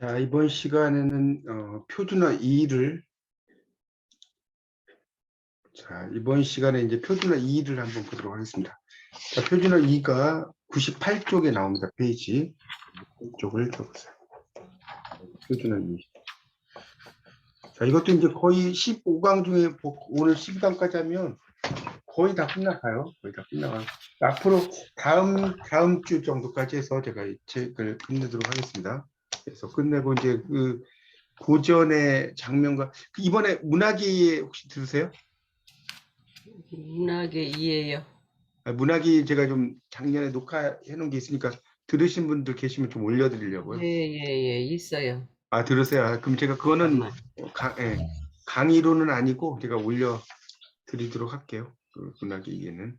자, 이번 시간에는 어, 표준어 2를 자, 이번 시간에 이제 표준어 2를 한번 보도록 하겠습니다. 자, 표준어 2가 98쪽에 나옵니다. 페이지. 쪽을 펴보세요. 표준어 2. 자, 이것도 이제 거의 15강 중에 보- 오늘 12강까지 하면 거의 다 끝나가요. 거의 다 끝나가요. 앞으로 다음 다음 주 정도까지 해서 제가 이 책을 끝내도록 하겠습니다. 그래서 끝내고 이제 그 고전의 장면과 그 이번에 문학이 혹시 들으세요? 문학의 이해요. 아, 문학이 제가 좀 작년에 녹화해 놓은 게 있으니까 들으신 분들 계시면 좀 올려드리려고요. 예예 예 있어요. 아 들으세요. 아, 그럼 제가 그거는 강, 예, 강의로는 아니고 제가 올려 드리도록 할게요. 그 문학의 이해는.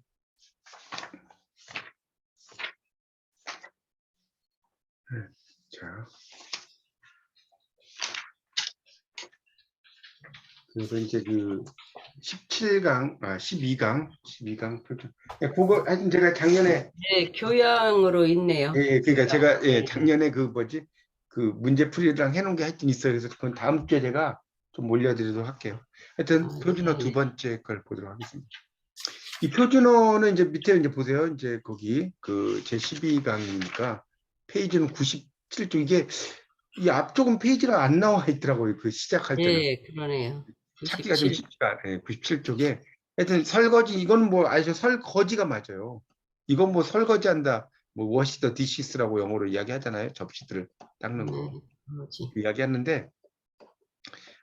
네, 자. 그래서 이제 그 17강, 아 12강, 12강 표준. 예, 그거 하여튼 제가 작년에 네 교양으로 있네요. 예, 예, 그러니까 제가 예, 작년에 그 뭐지 그 문제풀이랑 해놓은 게 하여튼 있어요. 그래서 그건 다음 주에 제가 좀 올려드리도록 할게요. 하여튼 아, 표준어 네. 두 번째 걸 보도록 하겠습니다. 이 표준어는 이제 밑에 이제 보세요. 이제 거기 그 제 12강이니까 페이지는 97쪽 이게 이 앞쪽은 페이지가 안 나와 있더라고요. 그 시작할 때 는. 예 그러네요. 찾기가 좀 97. 쉽지가 않아요. 97쪽에. 하여튼 설거지, 이건 뭐, 아시죠? 설거지가 맞아요. 이건 뭐 설거지한다. 뭐, wash the dishes라고 영어로 이야기 하잖아요. 접시들을 닦는 거. 네, 그거지. 이야기 하는데,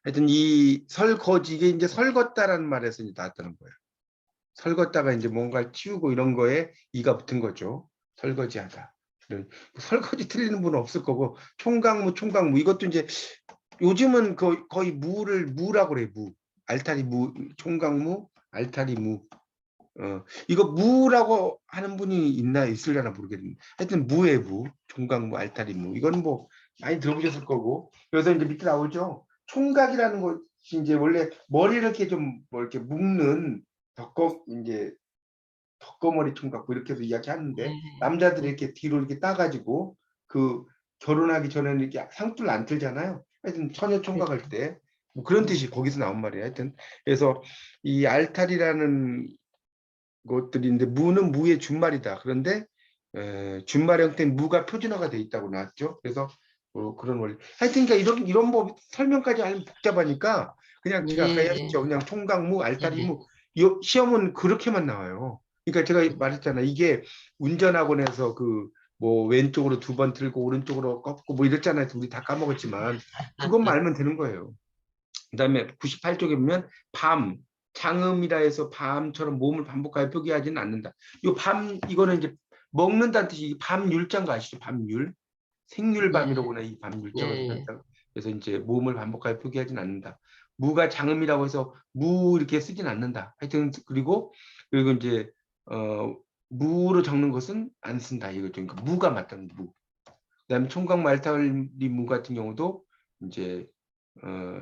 하여튼 이 설거지, 이게 이제 설걷다라는 말에서 이제 나왔다는 거예요. 설걷다가 이제 뭔가를 치우고 이런 거에 이가 붙은 거죠. 설거지 하다. 이런- 설거지 틀리는 분은 없을 거고, 총각무, 총각무, 이것도 이제 요즘은 거의, 거의 무를 무라고 그래요. 무. 알타리 무, 총각무, 알타리 무. 어, 이거 무라고 하는 분이 있나 있을려나 모르겠는데. 하여튼 무의 무, 총각무, 알타리 무. 이건 뭐 많이 들어보셨을 거고. 그래서 이제 밑에 나오죠. 총각이라는 것이 이제 원래 머리를 이렇게 좀 뭐 이렇게 묶는 덕거 이제 덕거머리 총각 뭐 이렇게도 이야기하는데 네. 남자들이 이렇게 뒤로 이렇게 따가지고 그 결혼하기 전에는 이렇게 상투를 안 틀잖아요. 하여튼 처녀 총각할 때 뭐 그런 뜻이 거기서 나온 말이에요. 하여튼 그래서 이 알탈이라는 것들인데 무는 무의 준말이다. 그런데 에, 준말 형태인 무가 표준어가 돼 있다고 나왔죠. 그래서 어, 그런 원리. 하여튼 그러니까 이런 이런 뭐 설명까지 하면 복잡하니까 그냥 제가 아까 네. 했죠. 그냥 총각무, 알타리 네. 무. 시험은 그렇게만 나와요. 그러니까 제가 말했잖아. 이게 운전학원에서 그 뭐 왼쪽으로 두번 틀고 오른쪽으로 꺾고 뭐 이랬잖아요. 우리 다 까먹었지만 그것만 알면 되는 거예요. 그다음에 98쪽에 보면 밤 장음이라 해서 밤처럼 몸을 반복하여 표기하지는 않는다. 이 밤 이거는 이제 먹는다는 뜻이 밤율자인 거 아시죠? 밤율 생률밤이라고 하나 이 밤율자가 네. 있다. 그래서 이제 몸을 반복하여 표기하지는 않는다. 무가 장음이라고 해서 무 이렇게 쓰진 않는다. 하여튼 그리고 그리고 이제 어 무로 적는 것은 안 쓴다 이거죠. 그러니까 무가 맞다는 무. 그다음에 총각 말타리 무 같은 경우도 이제 어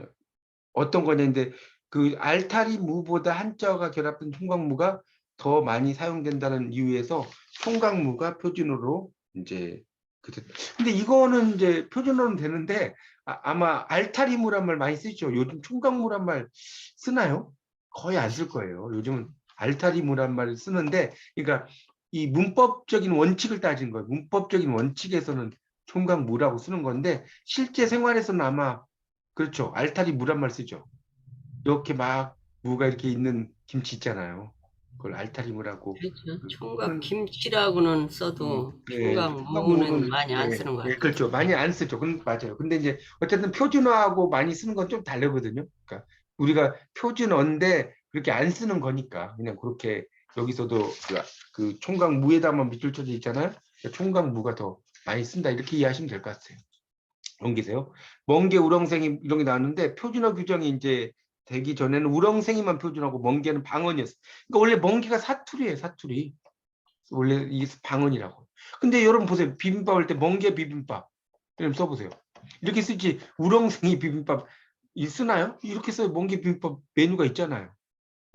어떤 거냐인데 그 알타리 무보다 한자가 결합된 총각무가 더 많이 사용된다는 이유에서 총각무가 표준어로 이제 그때 근데 이거는 이제 표준어는 되는데 아, 마 알타리무란 말 많이 쓰죠. 요즘 총각무란 말 쓰나요? 거의 안 쓸 거예요. 요즘은 알타리무란 말을 쓰는데 그러니까 이 문법적인 원칙을 따진 거예요. 문법적인 원칙에서는 총각무라고 쓰는 건데 실제 생활에서는 아마 그렇죠. 알타리 무란 말 쓰죠. 이렇게 막 무가 이렇게 있는 김치 있잖아요. 그걸 알타리 무라고. 그렇죠. 총각 김치라고는 써도 예, 총각 총각 무는 많이 안 예, 쓰는 것 예, 같아요. 그렇죠. 많이 안 쓰죠. 그건 맞아요. 근데 이제 어쨌든 표준어하고 많이 쓰는 건 좀 다르거든요. 그러니까 우리가 표준어인데 그렇게 안 쓰는 거니까 그냥 그렇게 여기서도 그, 그 총각 무에다만 밑줄 쳐져 있잖아요. 그러니까 총각 무가 더 많이 쓴다 이렇게 이해하시면 될 것 같아요. 넘기세요. 멍게 우렁생이 이런 게 나왔는데 표준어 규정이 이제 되기 전에는 우렁생이만 표준하고 멍게는 방언이었어. 그러니까 원래 멍게가 사투리예요, 사투리. 원래 이게 방언이라고. 근데 여러분 보세요. 비빔밥 할 때 멍게 비빔밥. 이름 써보세요. 이렇게 쓰지 우렁생이 비빔밥 이 쓰나요? 이렇게 써요. 멍게 비빔밥 메뉴가 있잖아요.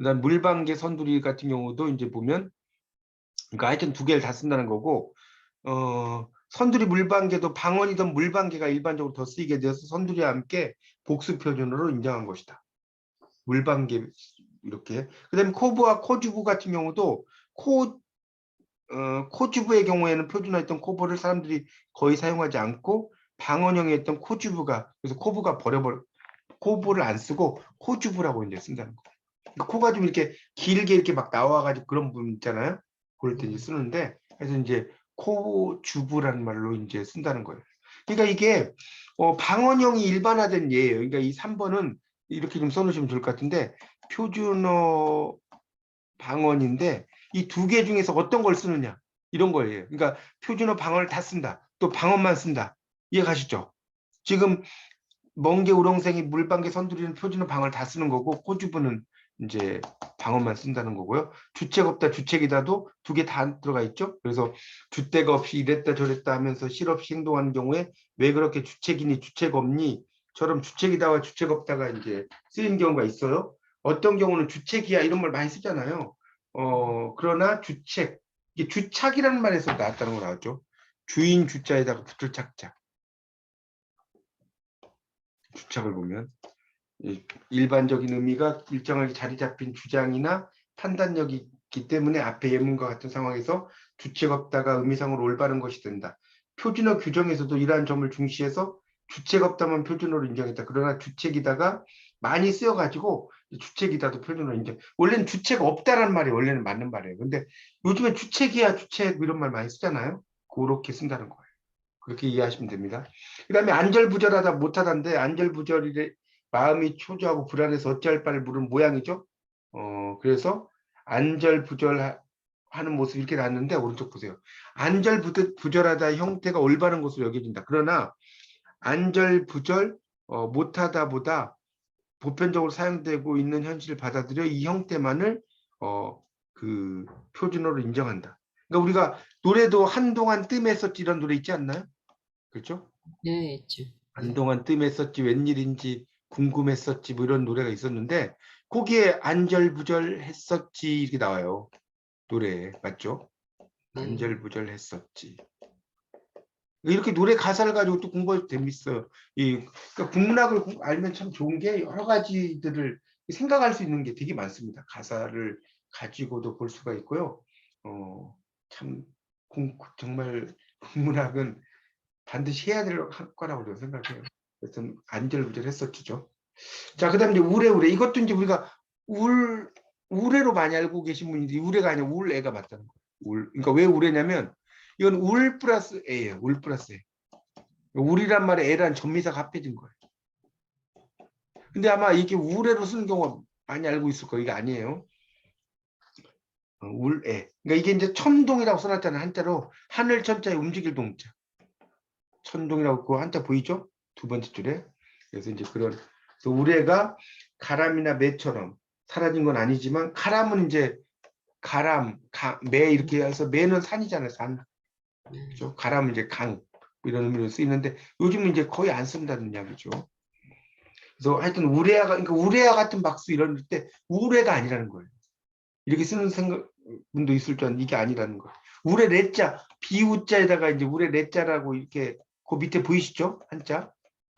그다음 물방개 선두리 같은 경우도 이제 보면 그러니까 하여튼 두 개를 다 쓴다는 거고 어 선두리 물방개도 방언이던 물방개가 일반적으로 더 쓰이게 되어서 선두리와 함께 복수 표준어로 인정한 것이다. 물방개 이렇게. 그다음에 코브와 코주부 같은 경우도 코 어, 코주부의 경우에는 표준화했던 코브를 사람들이 거의 사용하지 않고 방언형이었던 코주부가 그래서 코브가 버려버 코브를 안 쓰고 코주부라고 이제 쓴다는 거. 그러니까 코가 좀 이렇게 길게 이렇게 막 나와가지고 그런 부분 있잖아요. 그럴 때 이제 쓰는데 그래서 이제 코 주부라는 말로 이제 쓴다는 거예요. 그러니까 이게 어, 방언형이 일반화된 예예요. 그러니까 이 3번은 이렇게 좀 써놓으시면 좋을 것 같은데 표준어 방언인데 이 두 개 중에서 어떤 걸 쓰느냐 이런 거예요. 그러니까 표준어 방언을 다 쓴다. 또 방언만 쓴다. 이해 가시죠? 지금 멍게 우렁생이 물방개 선두리는 표준어 방언을 다 쓰는 거고 코주부는 이제 방언만 쓴다는 거고요. 주책 없다 주책이다도 두 개 다 들어가 있죠. 그래서 주택 없이 이랬다 저랬다 하면서 실없이 행동하는 경우에 왜 그렇게 주책이니 주책 없니 처럼 주책이다와 주책 없다가 이제 쓰인 경우가 있어요. 어떤 경우는 주책이야 이런 말 많이 쓰잖아요. 어 그러나 주책 이게 주착이라는 말에서 나왔다는 거 나왔죠. 주인 주자에다가 붙을 착자. 주착을 보면 이 일반적인 의미가 일정하게 자리 잡힌 주장이나 판단력이 있기 때문에 앞에 예문과 같은 상황에서 주책 없다가 의미상으로 올바른 것이 된다. 표준어 규정에서도 이러한 점을 중시해서 주책 없다만 표준어로 인정했다. 그러나 주책이다가 많이 쓰여가지고 주책이다도 표준어로 인정. 원래는 주책 없다라는 말이 원래는 맞는 말이에요. 근데 요즘에 주책이야 주책 이런 말 많이 쓰잖아요. 그렇게 쓴다는 거예요. 그렇게 이해하시면 됩니다. 그 다음에 안절부절하다 못하다인데 안절부절이 마음이 초조하고 불안해서 어찌할 바를 모르는 모양이죠. 어 그래서 안절부절하는 모습 이렇게 나왔는데 오른쪽 보세요. 안절부절하다 형태가 올바른 것으로 여겨진다. 그러나 안절부절 어, 못하다보다 보편적으로 사용되고 있는 현실을 받아들여 이 형태만을 어, 그 표준어로 인정한다. 그러니까 우리가 노래도 한동안 뜸했었지 이런 노래 있지 않나요? 그렇죠? 네, 있죠. 한동안 뜸했었지 웬일인지 궁금했었지 뭐 이런 노래가 있었는데 거기에 안절부절했었지 이렇게 나와요. 노래에 맞죠? 네. 안절부절했었지. 이렇게 노래 가사를 가지고 또 공부해도 재밌어요. 이 그러니까 국문학을 공- 알면 참 좋은 게 여러 가지들을 생각할 수 있는 게 되게 많습니다. 가사를 가지고도 볼 수가 있고요. 어, 참 공- 정말 국문학은 반드시 해야 될 학과라고 저는 생각해요. 그래서 안절부절했었죠. 자, 그다음 이제 우레우레 이것도 이제 우리가 울 우레로 많이 알고 계신 분인데 우레가 아니라 울애가 맞다는 거예요. 울. 그러니까 왜 우레냐면 이건 울 플러스 애예요. 울 플러스 애. 울이란 말에 애란 전미사가 합해진 거예요. 근데 아마 이게 우레로 쓰는 경우가 많이 알고 있을 거예요. 이게 아니에요. 어, 울애. 그러니까 이게 이제 천동이라고 써놨잖아요. 한자로 하늘 천자에 움직일 동자. 천동이라고 그 한자 보이죠? 두 번째 줄에. 그래서 이제 그런 그래서 우레가 가람이나 매처럼 사라진 건 아니지만 가람은 이제 가람, 가, 매 이렇게 해서 매는 산이잖아요. 산. 네. 그죠? 가람은 이제 강 이런 의미로 쓰이는데 요즘은 이제 거의 안 쓴다는 이야기죠. 그래서 하여튼 우레아가 그러니까 우레아 같은 박수 이런 때 우레가 아니라는 거예요. 이렇게 쓰는 생각 분도 있을 줄 아는 이게 아니라는 거예요. 우레 레자 비우자에다가 이제 우레 레자라고 이렇게 그 밑에 보이시죠? 한자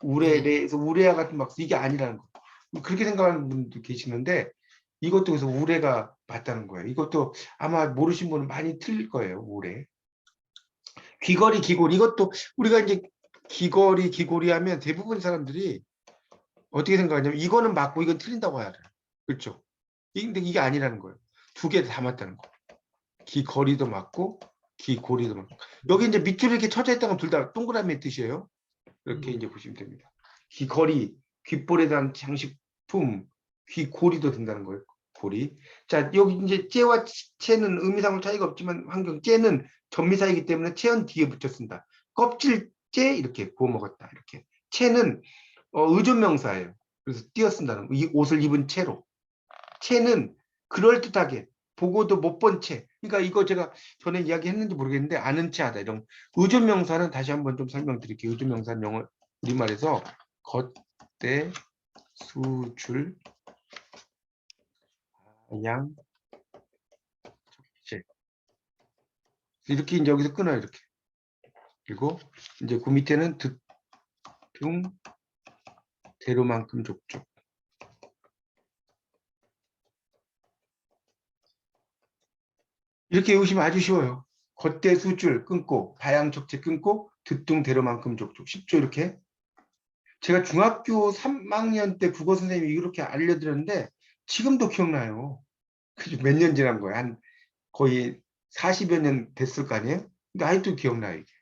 우레 네. 레에서 우레아 같은 박수 이게 아니라는 거예요. 그렇게 생각하는 분도 계시는데 이것도 그래서 우레가 맞다는 거예요. 이것도 아마 모르신 분은 많이 틀릴 거예요. 우레. 귀걸이 귀골 이것도 우리가 이제 귀걸이 귀골이 하면 대부분 사람들이 어떻게 생각하냐면 이거는 맞고 이건 틀린다고 하잖아요. 그렇죠? 이- 근데 이게 아니라는 거예요. 두 개 다 맞다는 거. 귀걸이도 맞고 귀고리도 맞고 여기 이제 밑줄이 이렇게 쳐져 있다는 둘다 동그라미의 뜻이에요. 이렇게 음. 이제 보시면 됩니다. 귀걸이, 귓볼에 대한 장식품, 귀고리도 된다는 거예요. 고리. 자 여기 이제 째와 채는 의미상으로 차이가 없지만 환경 째는 전미사이기 때문에 채은 뒤에 붙여 쓴다. 껍질 째 이렇게 구워 먹었다. 이렇게 채는 어, 의존명사예요. 그래서 띄어 쓴다는 거. 이 옷을 입은 채로. 채는 그럴듯하게 보고도 못 본 채. 그러니까 이거 제가 전에 이야기했는지 모르겠는데 아는 채하다 이런 의존 명사는 다시 한번 좀 설명드릴게요. 의존 명사는 영어 우리말에서 겉대 수줄 양 이렇게 이제 여기서 끊어요 이렇게 그리고 이제 그 밑에는 득 중 대로만큼 족족. 이렇게 외우시면 아주 쉬워요. 겉대 수줄 끊고 다양적체 끊고 듣둥 대로만큼 족족 쉽죠 이렇게 제가 중학교 3학년 때 국어 선생님이 이렇게 알려드렸는데 지금도 기억나요. 몇 년 지난 거예요. 한 거의 40여 년 됐을 거 아니에요? 근데 아직도 기억나요. 이게.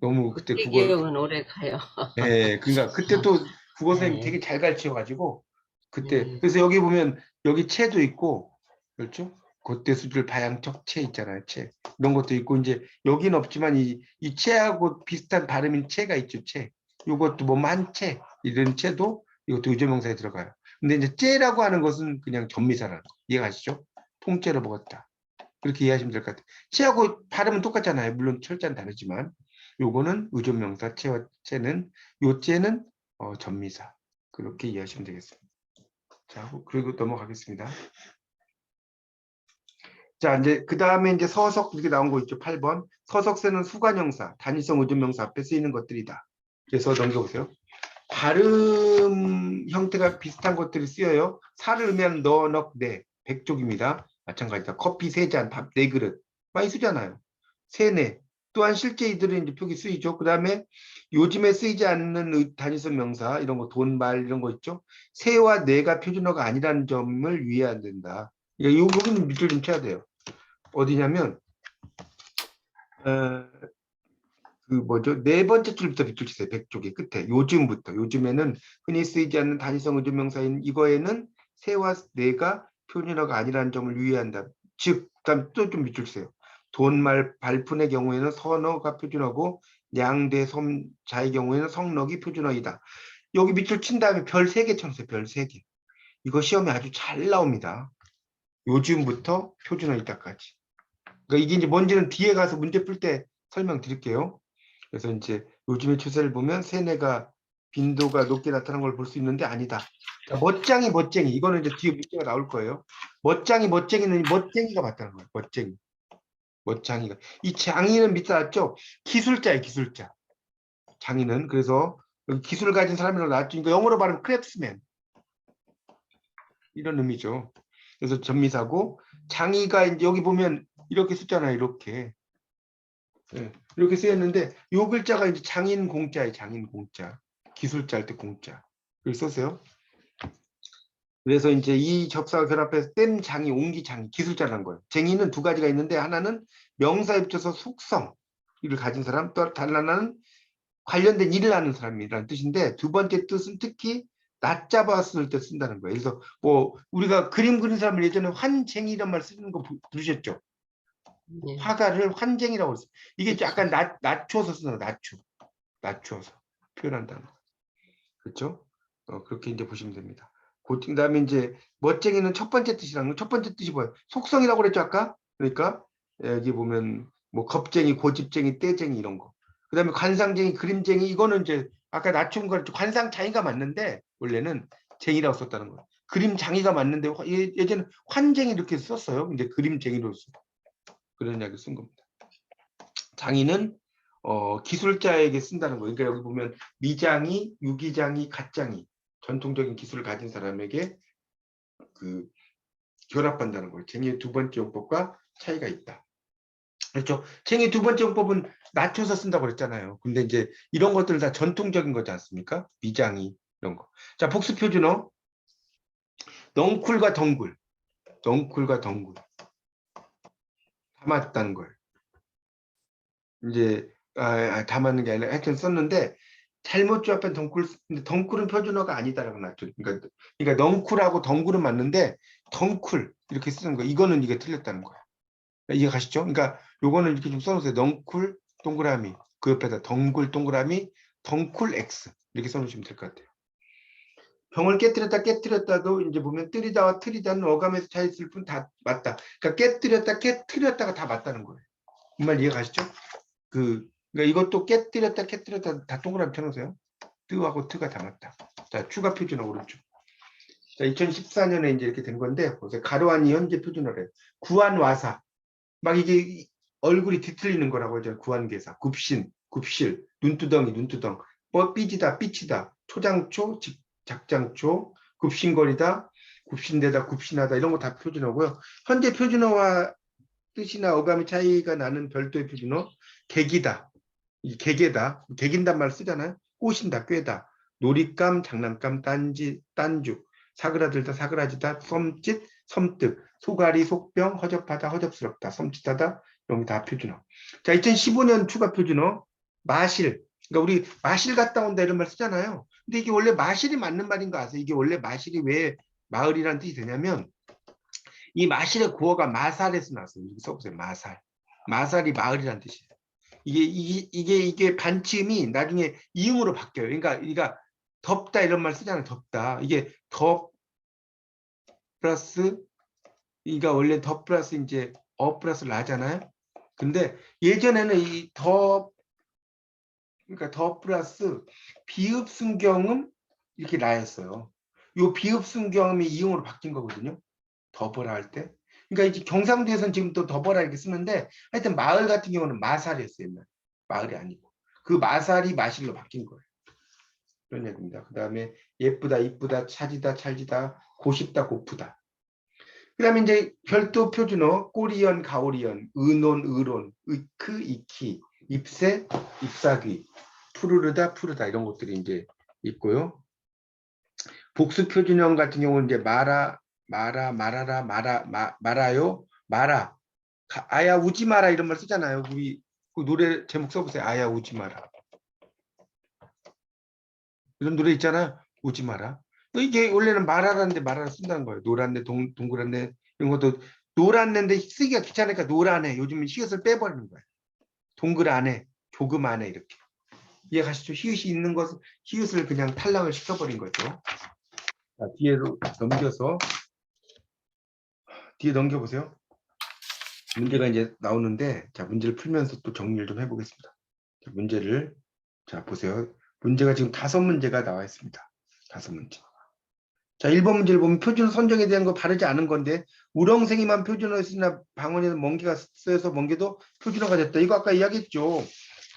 너무 그때 그때 국어 기억은 오래 가요. 예, 그러니까 그때 또 국어 선생님 네. 되게 잘 가르쳐 가지고 그때 네. 그래서 여기 보면 여기 채도 있고 그렇죠? 겉대 수줄 바양적 채 있잖아요. 채 이런 것도 있고 이제 여기는 없지만 이, 이 채하고 비슷한 발음인 채가 있죠. 채 이것도 뭐 만 채 이런 채도 이것도 의조명사에 들어가요. 근데 이제 째라고 하는 것은 그냥 전미사라는 거 이해가시죠? 통째로 먹었다. 그렇게 이해하시면 될 것 같아요. 채하고 발음은 똑같잖아요. 물론 철자는 다르지만 요거는 의존명사 채와 채는 요 채는 어, 전미사 그렇게 이해하시면 되겠습니다. 자 그리고 넘어가겠습니다. 자 이제 그 다음에 이제 서석 이렇게 나온 거 있죠. 8번 서석세는 수관형사 단위성 의존명사 앞에 쓰이는 것들이다. 그래서 넘겨보세요. 발음 형태가 비슷한 것들이 쓰여요. 살을 의미하는 너, 넉, 네, 백족입니다. 마찬가지다. 커피 세 잔, 밥 네 그릇 많이 쓰잖아요. 세네. 또한 실제 이들은 이제 표기 쓰이죠. 그 다음에 요즘에 쓰이지 않는 의- 단위성 명사 이런 거 돈, 말 이런 거 있죠. 세와 네가 표준어가 아니라는 점을 유의해야 된다. 요 부분 밑줄 좀 쳐야 돼요. 어디냐면 어, 그 뭐죠? 네 번째 줄부터 밑줄 치세요. 백쪽의 끝에 요즘부터 요즘에는 흔히 쓰이지 않는 단위성 의존명사인 이거에는 세와 네가 표준어가 아니라는 점을 유의한다. 즉, 그다음 또 좀 밑줄 치세요. 돈말 발푼의 경우에는 선어가 표준어고 양대 섬자의 경우에는 성럭이 표준어이다. 여기 밑줄 친 다음에 별 세 개 쳐주세요. 별 세 개. 이거 시험에 아주 잘 나옵니다. 요즘부터 표준어이다까지. 그러니까 이게 이제 뭔지는 뒤에 가서 문제 풀 때 설명드릴게요. 그래서 이제 요즘의 추세를 보면 세뇌가 빈도가 높게 나타난 걸 볼 수 있는데 아니다. 자, 멋쟁이 멋쟁이 이거는 이제 뒤에 문제가 나올 거예요. 멋쟁이 멋쟁이는 멋쟁이가 맞다는 거예요. 멋쟁이. 멋쟁이가 이 장인은 밑에 나왔죠. 기술자예요, 기술자. 장인은 그래서 기술을 가진 사람이라고 나왔죠. 그러니까 영어로 말하면 크래프트맨 이런 의미죠. 그래서 전미사고 장이가 이제 여기 보면 이렇게 쓰잖아요. 이렇게 예, 이렇게 쓰였는데 요 글자가 이제 장인 공자예요. 장인 공자. 기술자 할 때 공자. 여기 썼어요. 그래서 이제 이 접사가 결합해서 땜 장이 옹기 장이 기술자라는 거예요. 쟁이는 두 가지가 있는데 하나는 명사에 붙여서 속성 이를 가진 사람, 또 다른 하나는 관련된 일을 하는 사람이라는 뜻인데 두 번째 뜻은 특히 낮잡았을 때 쓴다는 거예요. 그래서 뭐 우리가 그림 그리는 사람을 예전에 환쟁이란 말 쓰는 거 부- 들으셨죠? 네. 화가를 환쟁이라고 했어요. 이게 약간 낮, 낮춰서 쓰는 거 낮춰. 낮춰서 표현한다는 거. 그렇죠? 어, 그렇게 이제 보시면 됩니다. 그 다음에 이제 멋쟁이는 첫 번째 뜻이라는 거. 첫 번째 뜻이 뭐예요? 속성이라고 그랬죠 아까? 그러니까 여기 보면 뭐 겁쟁이, 고집쟁이, 떼쟁이 이런 거. 그 다음에 관상쟁이, 그림쟁이 이거는 이제 아까 낮춘 거 관상장이가 맞는데 원래는 쟁이라고 썼다는 거예요. 그림장이가 맞는데 화- 예- 예전에 환쟁이 이렇게 썼어요. 근데 그림쟁이로 써. 그런 이야기 쓴 겁니다. 장인은 어, 기술자에게 쓴다는 거예요. 그러니까 여기 보면 미장이, 유기장이, 갓장이 전통적인 기술을 가진 사람에게 그 결합한다는 거예요. 쟁의 두 번째 용법과 차이가 있다. 그렇죠. 쟁의 두 번째 용법은 낮춰서 쓴다고 그랬잖아요. 근데 이제 이런 것들 다 전통적인 거지 않습니까? 미장이 이런 거. 자, 복수 표준어. 넝쿨과 덩굴. 넝쿨과 덩굴. 담았다는 걸. 이제 아, 아, 담았는 게 아니라 하여튼 썼는데 잘못 조합한 덩굴 근데 덩굴은 표준어가 아니다라고 나왔죠. 그러니까 그러니까 넝쿨하고 덩굴은 맞는데 덩쿨 이렇게 쓰는 거 이거는 이게 틀렸다는 거야. 이해 가시죠? 그러니까 요거는 이렇게 좀 써놓으세요. 넝쿨 동그라미 그 옆에다 덩굴 동그라미 덩쿨 X 이렇게 써놓으시면 될 것 같아요. 병을 깨뜨렸다 깨뜨렸다도 이제 보면 뜨리다와 트리다는 어감에서 차이 있을 뿐 다 맞다. 그러니까 깨뜨렸다 깨뜨렸다가 다 맞다는 거예요. 이 말 이해 가시죠? 그 그러니까 이것도 깨뜨렸다 깨뜨렸다 다 동그라미 쳐놓으세요. 뜨하고 트가 다 맞다. 자 추가 표준어 오른쪽. 자 2014년에 이제 이렇게 된 건데 보세요. 가로안이 현재 표준어래. 구안와사 막 이게 얼굴이 뒤틀리는 거라고 하죠. 구안계사, 굽신, 굽실, 눈두덩이, 눈두덩, 뭐 삐지다, 삐치다, 초장초, 직- 작장초, 굽신거리다, 굽신대다, 굽신하다 이런 거 다 표준어고요. 현재 표준어와 뜻이나 어감의 차이가 나는 별도의 표준어, 개기다, 이 개개다, 개긴단 말 쓰잖아요. 꼬신다, 꿰다, 놀잇감, 장난감, 딴지, 딴죽, 사그라들다, 사그라지다, 섬짓, 섬뜩, 소가리, 속병, 허접하다, 허접스럽다, 섬찟하다, 이런 게 다 표준어. 자, 2015년 추가 표준어, 마실. 그러니까 우리 마실 갔다 온다 이런 말 쓰잖아요. 근데 이게 원래 마실이 맞는 말인 거 아세요? 이게 원래 마실이 왜 마을이라는 뜻이 되냐면 이 마실의 구어가 마살에서 나왔어요. 여기 써보세요. 마살. 마살이 마을이라는 뜻이에요. 이게 이게 이게 이게 반치음이 나중에 이음으로 바뀌어요. 그러니까 그러니까 덥다 이런 말 쓰잖아요. 덥다. 이게 덥 플러스 이가 원래 더 플러스 이제 어 플러스 라잖아요. 근데 예전에는 이 더 그러니까 더 플러스 비읍 순경음 이렇게 라였어요. 요 비읍 순경음이 이응으로 바뀐 거거든요. 더버라 할 때. 그러니까 이제 경상도에서는 지금 또 더버라 이렇게 쓰는데 하여튼 마을 같은 경우는 마살이었어요. 옛날. 마을이 아니고. 그 마살이 마실로 바뀐 거예요. 그런 얘기입니다. 그 다음에 예쁘다, 이쁘다, 차지다, 찰지다, 고쉽다, 고프다. 그 다음에 이제 별도 표준어, 꼬리연, 가오리연, 의논, 의론, 의크, 이키, 입새, ip사귀, 푸르르다, 푸르다 이런 것들이 이제 있고요. 복수 표준형 같은 경우는 이제 마라, 마라, 말아라, 마라, 마, 말아요, 마라, 가- 아야 우지 마라 이런 말 쓰잖아요. 우리 그 노래 제목 써보세요. 아야 우지 마라. 이런 노래 있잖아요. 우지 마라. 이게 원래는 말하라는데 말하라 쓴다는 거예요. 노란데 동, 동그란데 이런 것도 노란데 쓰기가 귀찮으니까 노란에 요즘은 히읗을 빼버리는 거예요. 동그란에 조금 안에 이렇게 이해가시죠? 히읗이 있는 것은 히읗을 그냥 탈락을 시켜버린 거죠. 자, 뒤에로 넘겨서 뒤에 넘겨보세요. 문제가 이제 나오는데 자 문제를 풀면서 또 정리를 좀 해보겠습니다. 자, 문제를 자 보세요. 문제가 지금 다섯 문제가 나와 있습니다. 다섯 문제. 자, 1번 문제를 보면 표준어 선정에 대한 거 바르지 않은 건데 우렁생이만 표준어에 쓰나 방언에는 멍게가 쓰여서 멍게도 표준어가 됐다. 이거 아까 이야기했죠.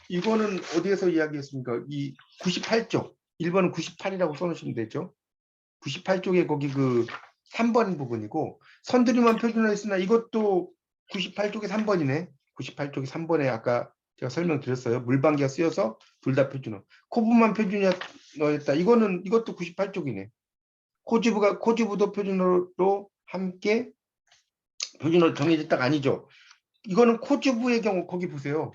이거는 어디에서 이야기했습니까? 이 98쪽. 1번은 98이라고 써놓으시면 되죠. 98쪽에 거기 그 3번 부분이고 선두리만 표준어에 쓰나 이것도 98쪽에 3번이네. 98쪽에 3번에 아까 제가 설명드렸어요. 물방개가 쓰여서 둘 다 표준어. 코브만 표준어였다. 이거는 이것도 98쪽이네. 코지부가 코지부도 표준어로 함께 표준어로 정해졌다가 아니죠. 이거는 코지부의 경우 거기 보세요.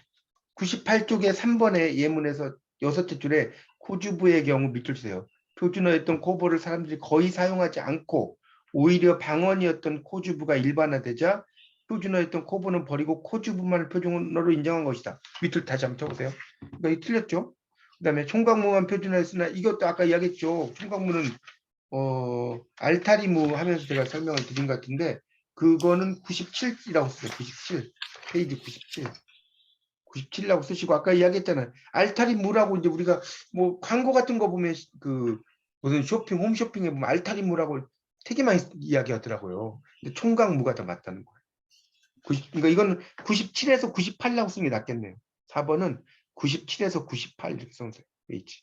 98쪽에 3번의 예문에서 여섯째 줄에 코주부의 경우 밑줄 치세요. 표준어였던 코보를 사람들이 거의 사용하지 않고 오히려 방언이었던 코주부가 일반화되자 표준어였던 코보는 버리고 코주부만을 표준어로 인정한 것이다. 밑줄 다시 한번 쳐보세요. 그러니까 이 틀렸죠? 그 다음에 총각무만 표준어였으나 이것도 아까 이야기했죠. 총각무는 어 알타리무 하면서 제가 설명을 드린 것 같은데 그거는 97이라고 써요. 97 페이지 97. 97이라고 쓰시고 아까 이야기했잖아요. 알타리 무라고 이제 우리가 뭐 광고 같은 거 보면 시- 그 무슨 쇼핑 홈쇼핑에 보면 알타리 무라고 되게 많이 이야기하더라고요. 근데 총각 무가 더 맞다는 거예요. 90, 그러니까 이건 97에서 98이라고 쓰는 게 낫겠네요. 4번은 97에서 98 이렇게 써놓으세요. H.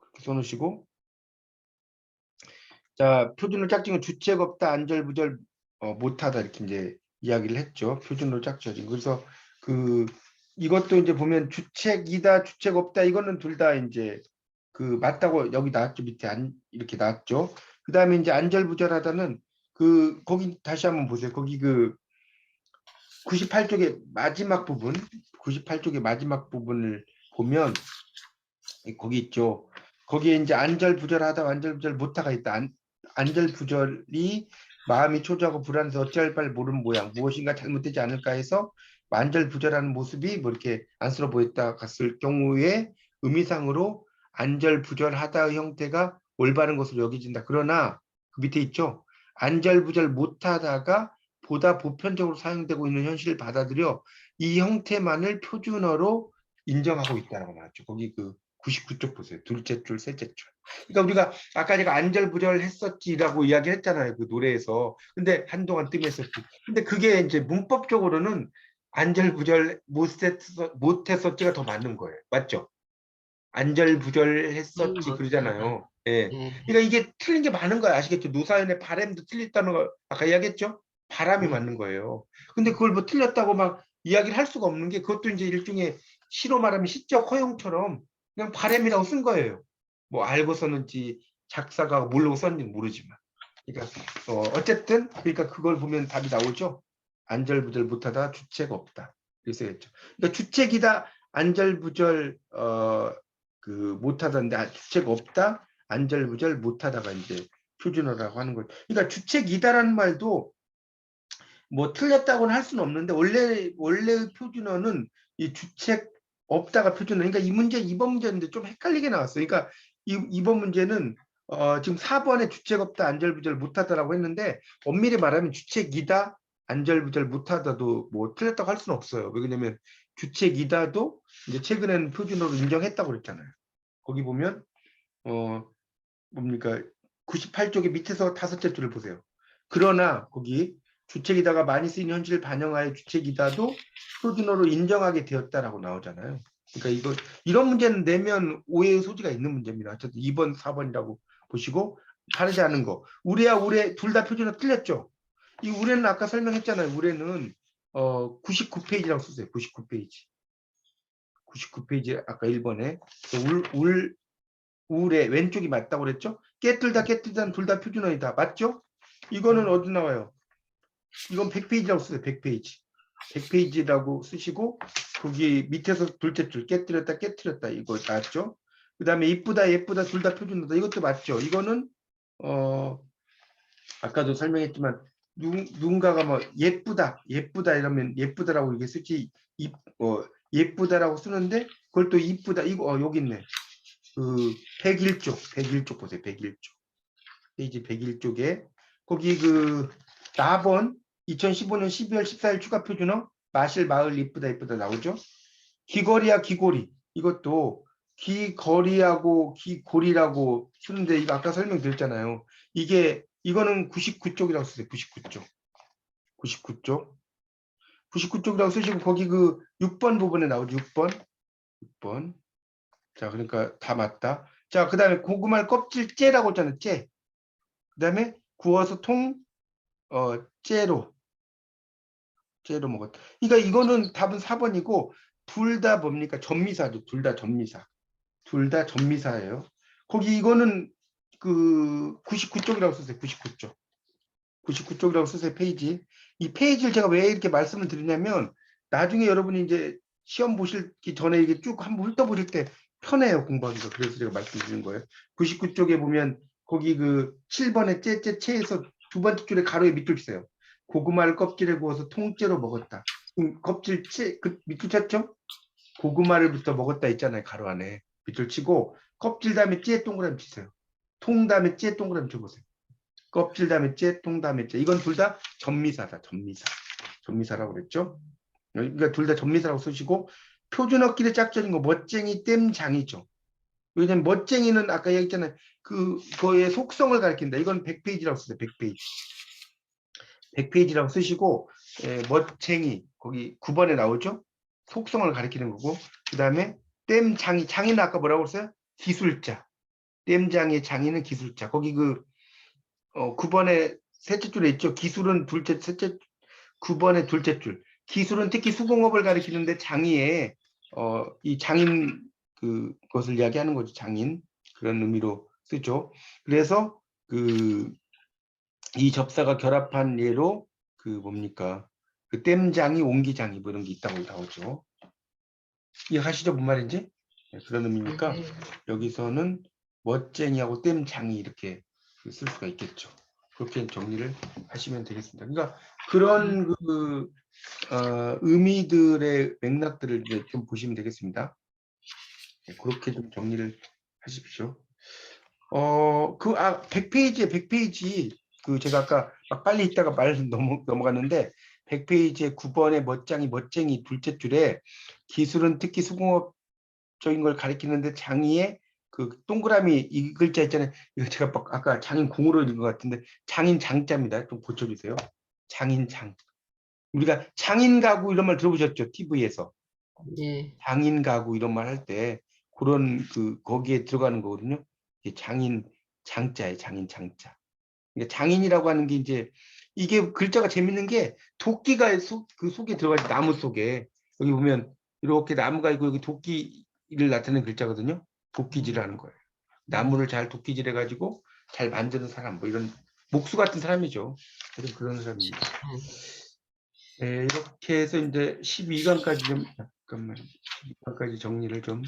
그렇게 써놓으시고 자 표준어 짝짓은 주책 없다 안절부절 어, 못하다 이렇게 이제 이야기를 했죠. 표준어로 짝지어진 그래서 그 이것도 이제 보면 주책이다 주책 없다 이거는 둘 다 이제 그 맞다고 여기 나왔죠 밑에 안 이렇게 나왔죠. 그 다음에 이제 안절부절하다는 그 거기 다시 한번 보세요. 거기 그 98쪽의 마지막 부분, 98쪽의 마지막 부분을 보면 거기 있죠. 거기에 이제 안절부절하다, 안절부절 못하가 있다. 안, 안절부절이 마음이 초조하고 불안해서 어찌할 바를 모르는 모양, 무엇인가 잘못되지 않을까 해서 안절부절하는 모습이 뭐 이렇게 안쓰러워 보였다 갔을 경우에 의미상으로 안절부절하다의 형태가 올바른 것으로 여겨진다. 그러나 그 밑에 있죠. 안절부절 못하다가 보다 보편적으로 사용되고 있는 현실을 받아들여 이 형태만을 표준어로 인정하고 있다라고 나왔죠. 거기 그 99쪽 보세요. 둘째 줄, 셋째 줄. 그러니까 우리가 아까 제가 안절부절 했었지라고 이야기했잖아요. 그 노래에서. 근데 한동안 뜸했었지. 근데 그게 이제 문법적으로는 안절부절 못했, 못했었지가 더 맞는 거예요. 맞죠? 안절부절 했었지 음, 그러잖아요. 예. 네. 그러니까 이게 틀린 게 많은 거야. 아시겠죠? 노사연의 바람도 틀렸다는 거 아까 이야기했죠? 바람이 음. 맞는 거예요. 근데 그걸 뭐 틀렸다고 막 이야기를 할 수가 없는 게 그것도 이제 일종의 시로 말하면 시적 허용처럼 그냥 바람이라고 쓴 거예요. 뭐 알고 썼는지 작사가 모르고 썼는지 모르지만. 그러니까 어, 어쨌든 그러니까 그걸 보면 답이 나오죠. 안절부절 못하다 주체가 없다. 그랬어야겠죠. 그러니까 주책이다 안절부절 어 그 못하다인데 아, 주체가 없다 안절부절 못하다가 이제 표준어라고 하는 거죠. 그러니까 주책이다라는 말도 뭐 틀렸다고는 할 수는 없는데 원래 원래의 표준어는 이 주책 없다가 표준어. 그러니까 이 문제 2번 문제인데 좀 헷갈리게 나왔어요. 그러니까 이 2번 문제는 어, 지금 4번에 주책 없다 안절부절 못하다라고 했는데 엄밀히 말하면 주책이다 안절부절 못하다도 뭐 틀렸다고 할 수는 없어요. 왜냐면 주책이다도 이제 최근에는 표준어로 인정했다고 그랬잖아요. 거기 보면 어 뭡니까 98쪽의 밑에서 다섯째 줄을 보세요. 그러나 거기 주책이다가 많이 쓰이는 현실을 반영하여 주책이다도 표준어로 인정하게 되었다라고 나오잖아요. 그러니까 이거 이런 문제는 내면 오해의 소지가 있는 문제입니다. 어쨌든 2번, 4번이라고 보시고 다르지 않은 거. 우레야 우레 둘 다 표준어 틀렸죠. 이 우레는 아까 설명했잖아요. 우레는 어 99페이지라고 쓰세요. 99페이지. 99페이지 아까 1번에 울, 울 우레 왼쪽이 맞다고 그랬죠? 깨틀다 깨틀다는 둘 다 표준어이다. 맞죠? 이거는 어디 나와요? 이건 100페이지라고 쓰세요. 100페이지. 100페이지라고 쓰시고 거기 밑에서 둘째 줄 깨뜨렸다 깨뜨렸다 이거 맞죠? 그 다음에 이쁘다 예쁘다 둘 다 표준어다 이것도 맞죠? 이거는 어 아까도 설명했지만 누, 누군가가 뭐 예쁘다 예쁘다 이러면 예쁘다라고 이렇게 쓰지 이, 어, 예쁘다라고 쓰는데 그걸 또 이쁘다 이거 어, 여기 있네 그 101쪽 101쪽 보세요 101쪽 페이지 101쪽에 거기 그 4번 2015년 12월 14일 추가 표준어 마실 마을 이쁘다 이쁘다 나오죠? 귀거리야 귀고리 이것도 귀거리하고 귀고리라고 쓰는데 이거 아까 설명드렸잖아요. 이게 이거는 99쪽이라고 쓰세요. 99쪽. 99쪽. 99쪽이라고 쓰시고 거기 그 6번 부분에 나오죠. 6번. 6번. 자 그러니까 다 맞다. 자 그 다음에 고구마를 껍질 째라고 했잖아요. 째. 그 다음에 구워서 통 어, 째로 째로 먹었다 그러니까 이거는 답은 4번이고 둘 다 뭡니까? 전미사죠. 둘 다 전미사. 둘 다 전미사예요. 거기 이거는 그 99쪽이라고 쓰세요. 99쪽. 99쪽이라고 쓰세요 페이지. 이 페이지를 제가 왜 이렇게 말씀을 드리냐면 나중에 여러분이 이제 시험 보시기 전에 이게 쭉 한번 훑어보실 때 편해요 공부하기가. 그래서 제가 말씀드린 거예요. 99쪽에 보면 거기 그 7번에 째째체에서 두 번째 줄에 가로에 밑줄 치세요 고구마를 껍질에 구워서 통째로 먹었다 음, 껍질 채그 밑줄 쳤죠 고구마를부터 먹었다 있잖아요 가로 안에 밑줄 치고 껍질 다음에 찌에 동그라미 치세요 통 다음에 찌에 동그라미 쳐보세요 껍질 다음에 째, 통 다음에 째. 이건 둘 다 전미사다. 전미사. 전미사라고 그랬죠. 그러니까 둘 다 전미사라고 쓰시고 표준어끼리 짝절인 거 멋쟁이 땜장이죠. 왜냐면 멋쟁이는 아까 얘기했잖아요. 그 거의 속성을 가리킨다. 이건 100페이지라고 쓰세요. 100페이지. 100페이지라고 쓰시고 에, 멋쟁이 거기 9번에 나오죠. 속성을 가리키는 거고 그 다음에 땜장이 장이는 아까 뭐라고 했어요? 기술자. 땜장의 장이는 기술자. 거기 그 어, 9번에 셋째 줄에 있죠. 기술은 둘째, 셋째, 9번에 둘째 줄. 기술은 특히 수공업을 가리키는데 장의에, 어, 이 장인 그, 것을 이야기하는 거죠. 장인. 그런 의미로 쓰죠. 그래서 그, 이 접사가 결합한 예로 그 뭡니까. 그 땜장이, 옹기장이 뭐 이런 게 있다고 나오죠. 이해하시죠? 뭔 말인지? 네, 그런 의미니까 네. 여기서는 멋쟁이하고 땜장이 이렇게 그쓸 수가 있겠죠. 그렇게 정리를 하시면 되겠습니다. 그러니까 그런 그 어, 의미들의 맥락들을 이제 좀 보시면 되겠습니다. 네, 그렇게 좀 정리를 하십시오. 어, 그, 아, 100페이지에 100페이지, 그, 제가 아까 막 빨리 있다가 말 넘어, 넘어갔는데, 100페이지에 9번에 멋쟁이, 멋쟁이 둘째 줄에 기술은 특히 수공업적인 걸 가리키는데 장의에 그 동그라미 이 글자 있잖아요. 이거 제가 막 아까 장인 공으로 읽은 것 같은데 장인 장자입니다. 좀 고쳐주세요. 장인 장. 우리가 장인 가구 이런 말 들어보셨죠? TV에서 예. 장인 가구 이런 말 할 때 그런 그 거기에 들어가는 거거든요. 장인 장자에 장인 장자. 장인이라고 하는 게 이제 이게 글자가 재밌는 게 도끼가 속, 그 속에 들어가 있 나무 속에 여기 보면 이렇게 나무가 있고 여기 도끼를 나타내는 글자거든요. 도끼질하는 거예요. 나무를 잘 도끼질해 가지고 잘 만드는 사람 뭐 이런 목수 같은 사람이죠. 그런 그런 사람입니다. 네, 이렇게 해서 이제 12강까지 좀 잠깐만 12강까지 정리를 좀